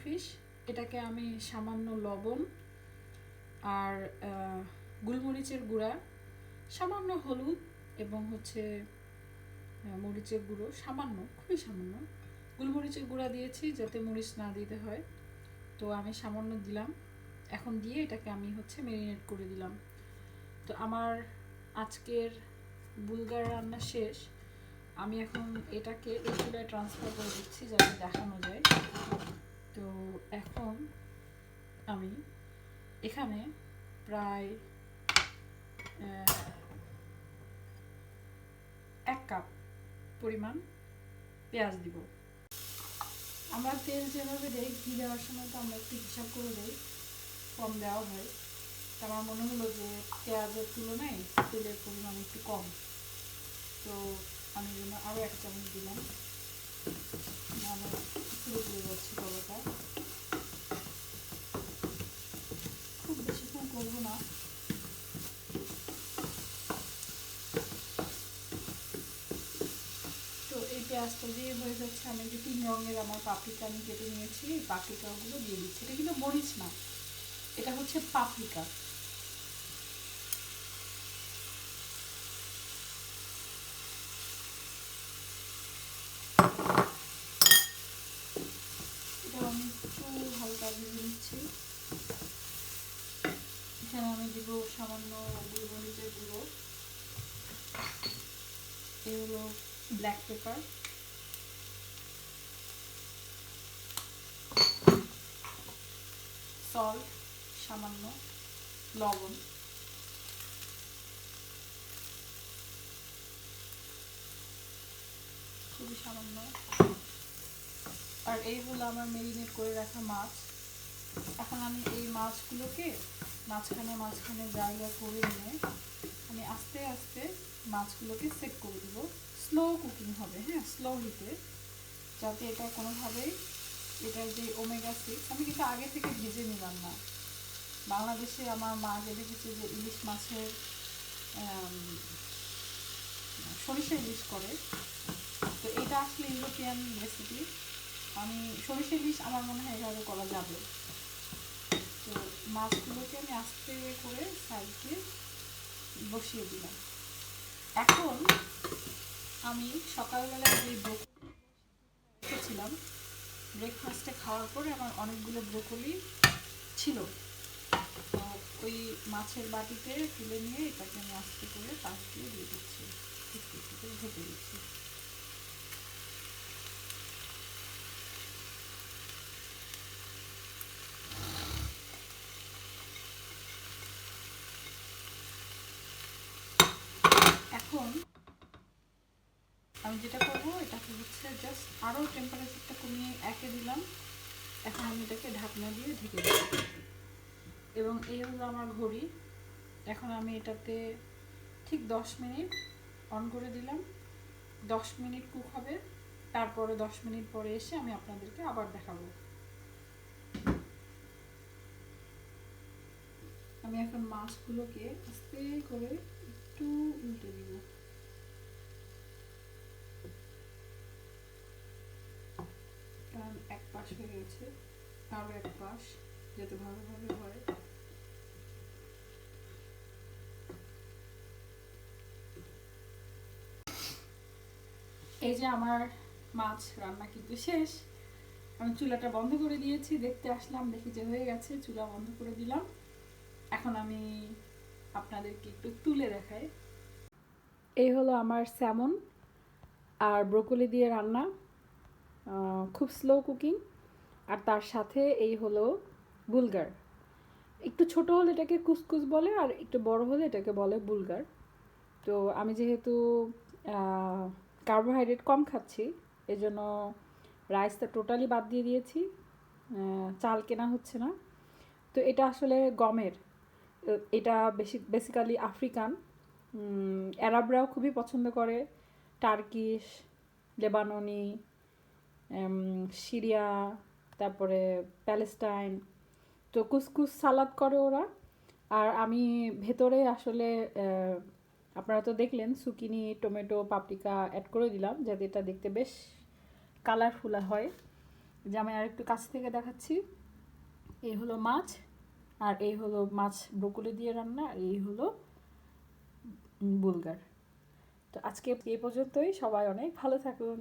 Fish এটাকে আমি সামান্য লবণ আর গোলমরিচের গুঁড়া, সামান্য হলুদ এবং হচ্ছে মরিচের গুঁড়ো, সামান্য, খুবই সামান্য গোলমরিচের গুঁড়া দিয়েছি যাতে মরিচ না দিতে হয়। তো আমি সামান্য দিলাম। এখন দিয়ে এটাকে আমি হচ্ছে ম্যারিনেট করে দিলাম। তো আমার আজকের বুলগার রান্না শেষ। আমি এখন এটাকে এই চুলায় ট্রান্সফার করে দিচ্ছি যাতে দেখানো যায়। তো এখন আমি এখানে প্রায় এক কাপ পরিমাণ পেঁয়াজ দিব। আমরা তেল যেভাবে দেই, ঘি দেওয়ার সময় তো আমরা একটু হিসাব করে দেই, কম দেওয়া হয়। তো আমার মনে হলো যে পেঁয়াজের তুলনায় তেলের পরিমাণ একটু কম। তো আমি জন্য আরও এক চামচ দিলাম। খুব বেশিক্ষণ করব তো পেঁয়াজটা দিয়ে হয়ে যাচ্ছে, আমি যে তিন রঙের আমার পাপরিকা আমি কেটে নিয়েছি, এই পাপরিকাগুলো দিয়ে দিচ্ছি। এটা কিন্তু মরিচ না, এটা হচ্ছে পাপরিকা এটা আমি একটু হালকা ভেজে নিচ্ছি এখানে আমি দিব সামান্য গোলমরিচের গুঁড়ো। এগুলো ব্ল্যাক পেপার সল্ট সামান্য লবণ। খুবই সামান্য। আর এই হলো আমার মেরিনেট করে রাখা মাছ। এখন আমি এই মাছগুলোকে মাঝখানে মাঝখানে জায়গা করে নিয়ে আমি আস্তে আস্তে মাছগুলোকে সেট করে দিব। স্লো কুকিং হবে হ্যাঁ স্লো হিটে যাতে এটা কোনোভাবেই এটার যে ওমেগা সিক্স আমি কিন্তু আগে থেকে ভেজে নিলাম না। বাংলাদেশে আমার মা যে দেখেছে যে ইলিশ মাছের সরিষা ইলিশ করে, তো এটা আসলে ইউরোপিয়ান রেসিপি আমি সরিষা ইলিশ আমার মনে হয় এভাবে করা যাবে। মাছগুলোকে আমি আস্তে করে সাইডে বসিয়ে দিলাম। এখন আমি সকালবেলায় যে রেখেছিলাম ব্রেকফাস্টে খাওয়ার পরে আমার অনেকগুলো ব্রোকলি ছিল। ওই মাছের বাটিতে তুলে নিয়ে এটাকে আমি আস্তে করে পাশ দিয়ে দিয়ে দিচ্ছি একটু একটু করে ঢেকে দিচ্ছি এখন আমি যেটা করব, এটাকে হচ্ছে জাস্ট আরও টেম্পারেচারটা কমিয়ে একে দিলাম। এখন আমি এটাকে ঢাকনা দিয়ে ঢেকে দেব এবং এই হলো আমার ঘড়ি। এখন আমি এটাতে ঠিক দশ মিনিট অন করে দিলাম। দশ মিনিট কুক হবে। তারপরে দশ মিনিট পরে এসে আমি আপনাদেরকে আবার দেখাবো। আমি এখন মাছগুলোকে আস্তে করে একটু উল্টে দিব। এক পাশ হয়ে গেছে আরও এক পাশ যাতে ভালোভাবে হয়। এই যে আমার মাছ রান্না কিন্তু শেষ। আমি চুলাটা বন্ধ করে দিয়েছি, দেখতে আসলাম, দেখি যে হয়ে গেছে, চুলা বন্ধ করে দিলাম। এখন আমি আপনাদেরকে একটু তুলে দেখাই। এই হলো আমার স্যামন আর ব্রোকলি দিয়ে রান্না। খুব স্লো কুকিং আর তার সাথে এই হলো বুলগার একটু ছোট হলে এটাকে কুসকুস বলে, আর একটু বড় হলে এটাকে বলে বুলগার তো আমি যেহেতু কার্বোহাইড্রেট কম খাচ্ছি, এজন্য রাইসটা টোটালি বাদ দিয়ে দিয়েছি চাল কেনা হচ্ছে না। তো এটা আসলে গমের, এটা বেশি বেসিক্যালি আফ্রিকান অ্যারাবরাও খুবই পছন্দ করে টার্কিশ লেবাননি সিরিয়া, তারপরে প্যালেস্টাইন। তো কুসকুস সালাদ করে ওরা। আর আমি ভেতরে আসলে আপনারা তো দেখলেন, সুকিনি, টমেটো, পাপরিকা অ্যাড করে দিলাম, যাতে এটা দেখতে বেশ কালারফুল হয়। যে আমি আর একটু কাছ থেকে দেখাচ্ছি। এই হলো মাছ, আর এই হলো মাছ ব্রকুলি দিয়ে রান্না, আর এই হলো বুলগার। তো আজকে এই পর্যন্তই। সবাই অনেক ভালো থাকুন।